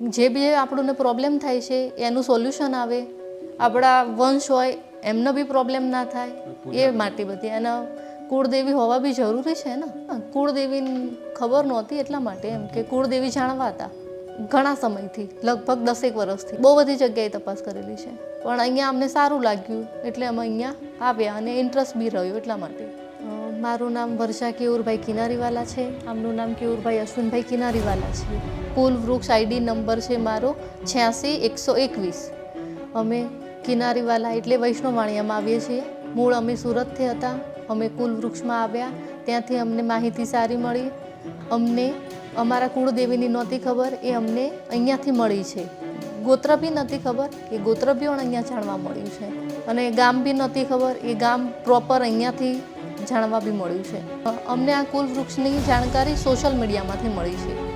જે બી આપણને પ્રોબ્લેમ થાય છે એનું સોલ્યુશન આવે. આપણા વંશ હોય એમનો બી પ્રોબ્લેમ ના થાય. એ માટે બધી. એના કુળદેવી હોવા બી જરૂરી છે ને? કુળદેવી ખબર નહોતી એટલા માટે એમ કે કુળદેવી જાણવા હતા. ઘણા સમયથી લગભગ દસેક વર્ષથી. બહુ બધી જગ્યાએ તપાસ કરેલી છે. પણ અહીંયા અમને સારું લાગ્યું. એટલે અમે અહીંયા આવ્યા અને ઇન્ટરેસ્ટ બી રહ્યો એટલા માટે. મારું નામ વર્ષા કેવુરભાઈ કિનારીવાલા છે. આમનું નામ કેવુરભાઈ અશ્વિનભાઈ કિનારીવાલા છે. કુલ વૃક્ષ આઈડી નંબર છે મારો છ્યાસી એકસો એકવીસ. અમે કિનારીવાલા એટલે વૈષ્ણવવાણિયામાં આવીએ છીએ. મૂળ અમે સુરતથી હતા. અમે કુલ વૃક્ષમાં આવ્યા. ત્યાંથી અમને માહિતી સારી મળી. અમને અમારા કુળદેવીની નહોતી ખબર. એ અમને અહીંયાથી મળી છે. ગોત્ર બી નથી ખબર. એ ગોત્ર બી પણ અહીંયા જાણવા મળ્યું છે. અને ગામ બી નહોતી ખબર. એ ગામ પ્રોપર અહીંયાથી જાણવા બી મળ્યું છે. અમને આ કુલ વૃક્ષની જાણકારી સોશિયલ મીડિયામાંથી મળી છે.